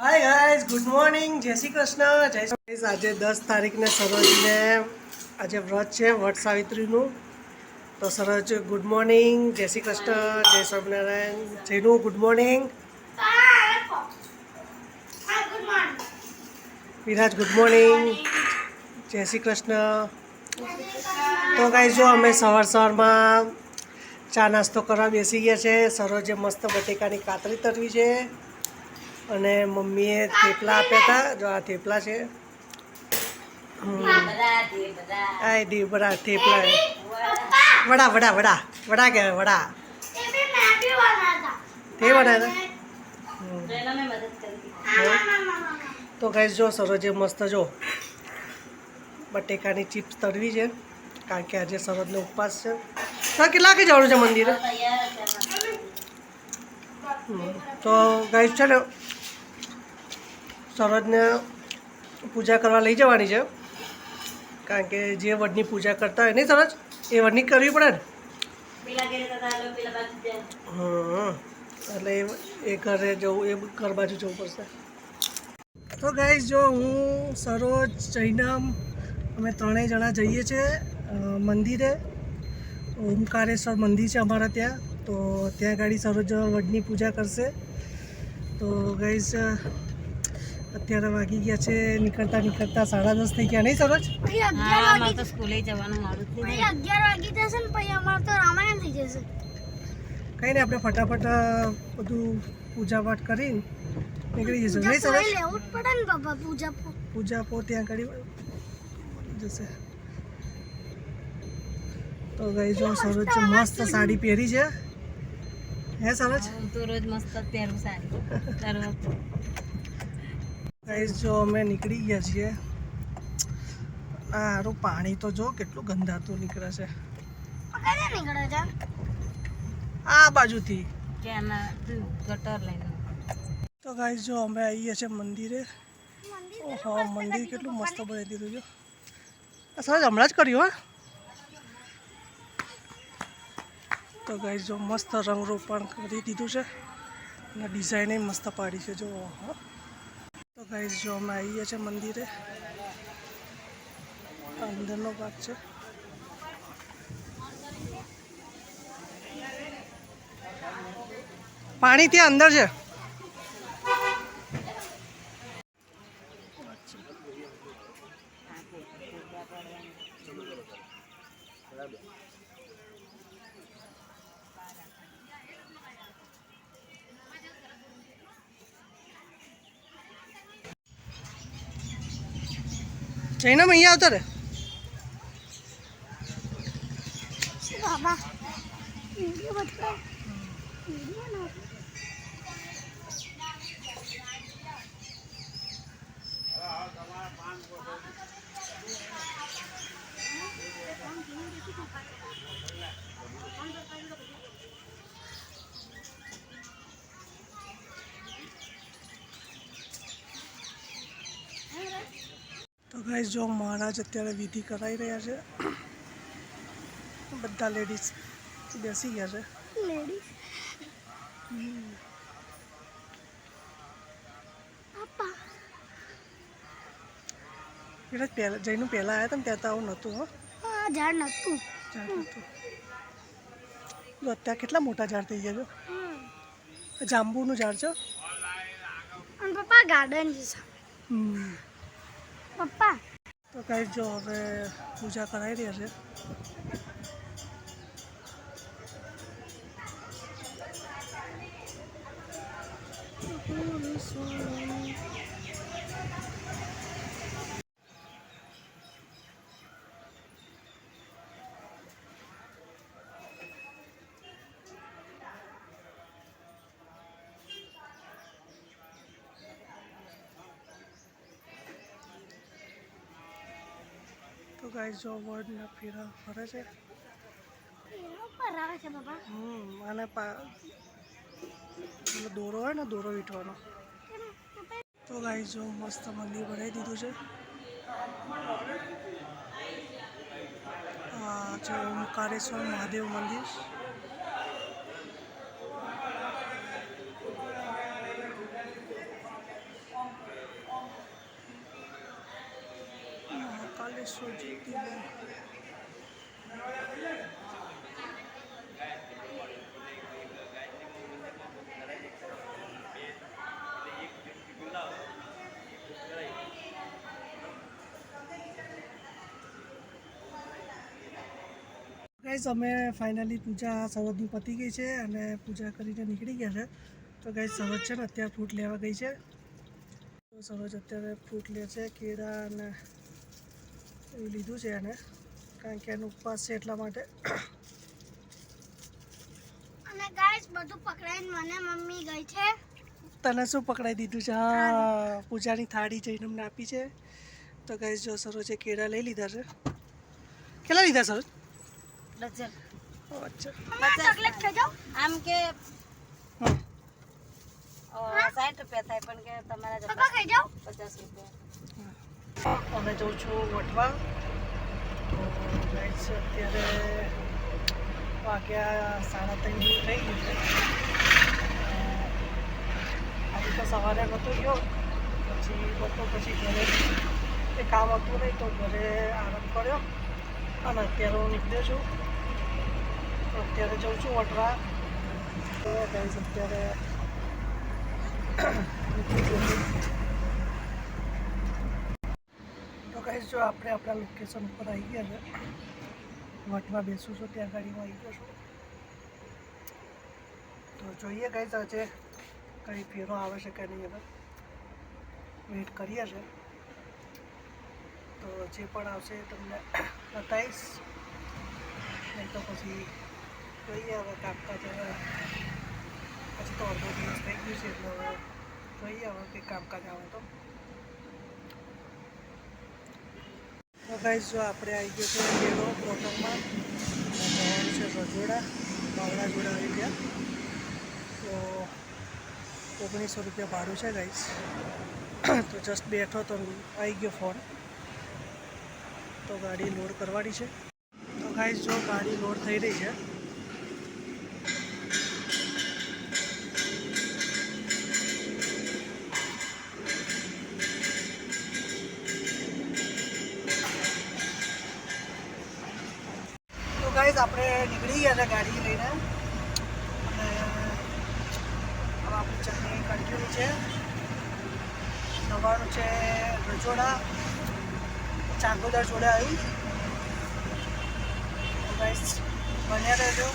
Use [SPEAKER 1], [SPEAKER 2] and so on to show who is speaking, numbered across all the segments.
[SPEAKER 1] Hi guys good morning જય શ્રી કૃષ્ણ. જય શ્રી. આજે દસ તારીખને સરોજને આજે વ્રત છે વટ સાવિત્રીનું. તો સરોજ ગુડ મોર્નિંગ જય શ્રી કૃષ્ણ. જય Swaminarayan. જયનું good morning Viraj good morning જય શ્રી કૃષ્ણ. તો ગાઈઝ જો અમે સવાર સવારમાં ચા નાસ્તો કરવા બેસી ગયા છે, સરોજે મસ્ત બટેકાની કાતરી તરવી છે. અને મમ્મીએ થેપલા આપ્યા હતા. જો આ થેપલા છે. આ ઢેબરા થેપલા વડા વડા વડા. વડા કે વડા. તે બનાવ્યા તો ગાઈસ જો સરોજે મસ્ત જો બટેકાની ચિપ્સ તળવી છે. કારણ કે આજે સરોજનો ઉપવાસ છે. હા કેટલા વાગે જવાનું છે મંદિરે? તો ગાઈશ છે ને સરોજને પૂજા કરવા લઈ જવાની છે. કારણ કે જે વડની પૂજા કરતા હોય નહીં સરજ એ વડની કરવી પડે ને? હમ. એટલે એ ઘરે જવું એ ઘર બાજુ જવું પડશે. તો ગાઈસ જો હું સરોજ જૈનમ અમે ત્રણેય જણા જઈએ છીએ મંદિરે. ઓમકારેશ્વર મંદિર છે અમારા ત્યાં. તો ત્યાં ગાડી સરોજ વડની પૂજા કરશે. તો ગાઈસ અત્યારે વાગી ગયા છે નીકળતા નીકળતા સાડા દસ થઈ ગયા. નહીં સરોજ?
[SPEAKER 2] હા અમારે તો સ્કૂલે જવાનું મારું થઈ
[SPEAKER 3] અગિયાર વાગી જશે ને પછી અમારે તો રામાયણ થઈ જશે.
[SPEAKER 1] કંઈ નહીં આપણે ફટાફટ બધું પૂજા પાઠ કરીને નીકળી જશું નહીં
[SPEAKER 3] પૂજા
[SPEAKER 1] સરોજ
[SPEAKER 3] લેવું જ પડે ને બાબા પૂજા પો-
[SPEAKER 1] પૂજા પો ત્યાં કરી જશે. તો ગઈ જો સરોજ મસ્ત સાડી પહેરી છે. હે સરોજ?
[SPEAKER 2] તો રોજ મસ્ત પહેરું સારી
[SPEAKER 1] ગાઈસ જો અમે નીકળી ગયા છીએ સારું પાણી તો જો કેટલું ગંધાતું નીકળે છે. આ બાજુથી. તો ગાઈઝ જો અમે આવીએ છીએ મંદિરે. ઓહો મંદિર કેટલું મસ્ત બનાવી દીધું જો. સર હમણાં જ કર્યું હા. તો ગાઈઝ જો મસ્ત રંગરોપણ કરી દીધું છે. અને ડિઝાઇન મસ્ત પાડી છે જો ઓહો તો ગાઈસ જો અમે આવીએ છીએ મંદિરે અંદરનો ભાગ છે પાણી ત્યાં અંદર છે જઈને અહીંયા આવતા રે
[SPEAKER 3] બાબા
[SPEAKER 1] ગાઈસ જો મહારાજ અત્યારે વિધિ કરાવી રહ્યા છે. બધા લેડીઝ બેસી ગયા છે. એટલે પહેલાં જઈનું પહેલાં આવ્યા ને ત્યાં તો આવું નહોતું હો.
[SPEAKER 3] ઝાડ નતું
[SPEAKER 1] ઝાડ નહોતું. જો અત્યારે કેટલા મોટા ઝાડ થઈ ગયા છે? જાંબુનું ઝાડ છે?
[SPEAKER 3] પપ્પા ગાર્ડન છે.
[SPEAKER 1] હમ.
[SPEAKER 3] પપ્પા?
[SPEAKER 1] તો કઈ જો હવે પૂજા કરાવી રહ્યા છે તો ગાઈસ જો વર્ડના ફેરા ફરે છે. હમ અને દોરો હોય ને દોરો વીઠવાનો તો ગાઈસ જો મસ્ત મંદિર બનાવી દીધું છે. આ છે ઓમકારેશ્વર મહાદેવ મંદિર. સુજીતીબેન ગાઈઝ અમે ફાઇનલી પૂજા સરહદની પતી ગઈ છે અને પૂજા કરીને નીકળી ગયા છે. તો ગાઈઝ સરહદ છે ને, અત્યારે ફ્રૂટ લેવા ગઈ છે. સરોજ અત્યારે ફ્રૂટ લે છે, કેળા અને એવું લીધું છે એને. કારણ કે એનો ઉપવાસ છે એટલા માટે.
[SPEAKER 3] અને ગાઈસ બધું પકડાઈને મને મમ્મી ગઈ છે.
[SPEAKER 1] તને શું પકડાઈ દીધું છે? હા પૂજાની થાળી જઈને અમને આપી છે. તો ગાઈસ જો સરોજે કેળા લઈ લીધા છે. કેટલા લીધા સરોજ?
[SPEAKER 2] ડઝન.
[SPEAKER 1] અચ્છા.
[SPEAKER 3] ચોકલેટ ખાજો જાઓ.
[SPEAKER 2] આમ કે સાઠ રૂપિયા થાય પણ કે તમારા પચાસ રૂપિયા.
[SPEAKER 1] અમે જઉં છું વટવા તો ગાઈસ અત્યારે વાગ્યા સાડા ત્રણ થઈ ગયું છે. આજે તો સવારે નહોતો ગયો. પછી બપોર પછી ઘરે એ કામ હતું નહીં તો ઘરે આરામ કર્યો. અને અત્યારે હું નીકળ્યો છું. અત્યારે જઉં છું વટવા તો ગાઈસ અત્યારે નીકળી ગયો છું આપણે આપણા લોકેશન ઉપર આવી ગયા છે વટવા બેસું છું, ત્યાં ગાડીમાં આવી છું. તો જોઈએ કઈ સાચે કઈ ફેરો આવે છે કે નહીં હવે. વેઇટ કરીએ છે. તો જે પણ આવશે તમને બતાવીશ. નહીં તો પછી જોઈએ હવે કામકાજ હવે. પછી તો અડધો દિવસ થઈ ગયું છે, એટલે હવે જોઈએ હવે કંઈ કામકાજ આવે તો. તો ગાઈઝ જો આપણે આવી ગયો છે મેળો બોટલમાં જવાનું છે રજોડા બાવડા જોડા આવી ગયા. તો ઓગણીસો રૂપિયા ભાડું છે ગાઈઝ તો જસ્ટ બેઠો તો આવી ગયો ફોન તો ગાડી લોડ કરવાની છે. તો ગાઈઝ જો ગાડી લોડ થઈ રહી છે ગાઈઝ આપણે નીકળી ગયા છે ગાડી લઈને. અને હવે આપણી ચટણી કન્ટિન્યુ છે. નવાનું છે રજોડા. ચાંગોદર જોડે આવ્યું ગાઈઝ બન્યા રહેજો.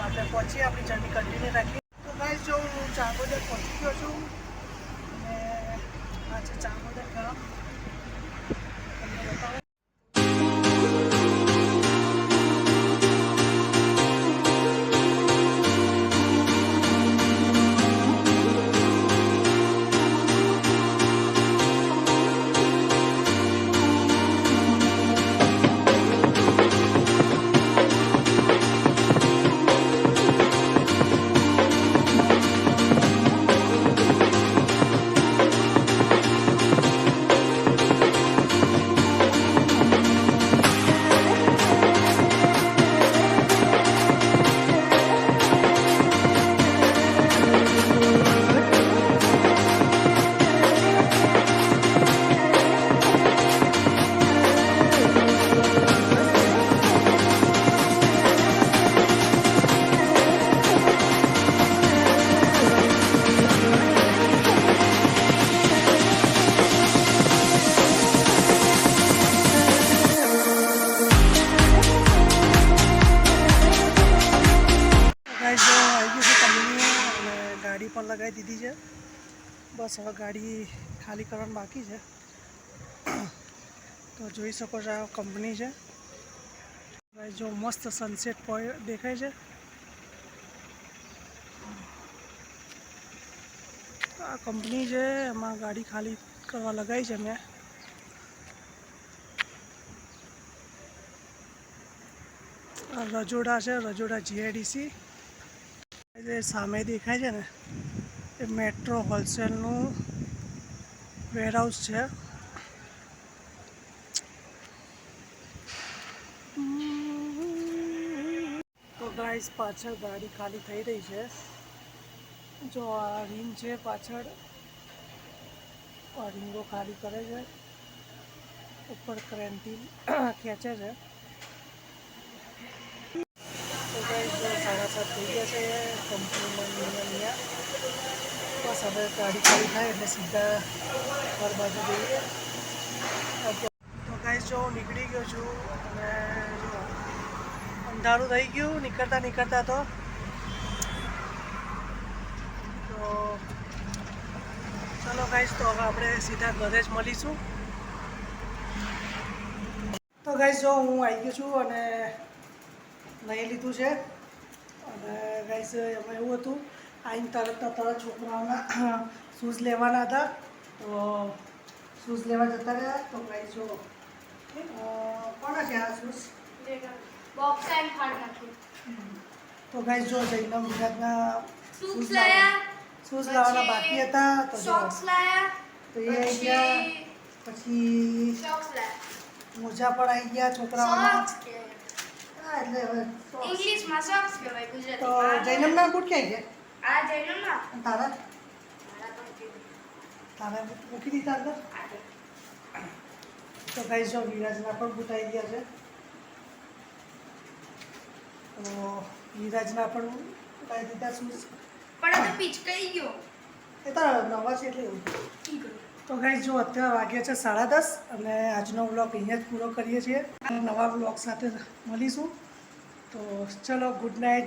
[SPEAKER 1] આપણે પહોંચીએ, આપણી જર્ની કન્ટિન્યુ રાખીએ. તો ગાઈઝ જો હું ચાંગોદર પહોંચી ગયો છું લગાવી દીધી છે બસ હવે ગાડી ખાલી કરવાની બાકી છે તો જોઈ શકો છો આ કંપની છે ગાઈસ જો મસ્ત સનસેટ પોઈન્ટ દેખાય છે આ કંપની છે એમાં ગાડી ખાલી કરવા લગાવી છે મેં આ રજોડા છે રજોડા જીઆઈડીસી જે સામે દેખાય છે ને એ મેટ્રો હોલસેલનું વેરહાઉસ છે. તો ગાઈસ, પાછળ ગાડી ખાલી થઈ રહી છે. જો આ રીંગ છે પાછળ, આ રીંગો ખાલી કરે છે. ઉપર ક્રેન્ટી ખેંચે છે તો ગાઈસ જો થઈ ગયા છે કંપનીમાં અહીંયા બસ હવે ગાડી ખાલી થાય એટલે સીધા ઘર બાજુ જઈએ. તો ગાઈસ જો હું નીકળી ગયો છું, અને જો અંધારું થઈ ગયું, નીકળતા નીકળતા તો. ચલો ગાઈસ તો હવે આપણે સીધા ઘરે જ મળીશું. તો ગાઈસ જો હું આવી ગયો છું અને નહીં લીધું છે. અને ગાઈસ એમાં એવું હતું આઈને તરત તરત છોકરાઓના શૂઝ લેવાના હતા તો શૂઝ લેવા જતા રહ્યા તો ગાઈસ જો કોના છે આ શૂઝ
[SPEAKER 3] બોક્સ એન્ડ ફાડ નાખ્યું
[SPEAKER 1] તો ગાઈસ જો જૈનમ ગુજરાતના
[SPEAKER 3] શૂઝ લાયા.
[SPEAKER 1] શૂઝ લાવવાના બાકી હતા તો
[SPEAKER 3] સોક્સ લાયા.
[SPEAKER 1] તો એ આવી ગયા. પછી
[SPEAKER 3] સોક્સ લાયા.
[SPEAKER 1] મોજા પણ આવી ગયા છોકરાઓના. હા, એટલે હવે
[SPEAKER 3] સોંગ્સ કહેવાય
[SPEAKER 1] તો
[SPEAKER 3] ગુજરાતીમાં
[SPEAKER 1] જૈનમના બૂટ ક્યાં છે?
[SPEAKER 3] આ જૈનો ના
[SPEAKER 1] તારા. તારા મૂકી દીધા અંદર તો ગાઈઝ જો વિરાજના પણ બૂટ આવી ગયા છે. તો વિરાજના પણ લાવી દીધા શૂઝ
[SPEAKER 3] પણ આ તો પીચકાઈ ગયો.
[SPEAKER 1] એ તો નવા છે એટલે એવું. તો ગાઈસ જો અત્યારે વાગ્યા છે સાડા દસ અને આજનો વ્લોગ અહીંયા જ પૂરો કરીએ છીએ. નવા વ્લોગ સાથે મળીશું. તો ચલો ગુડ નાઇટ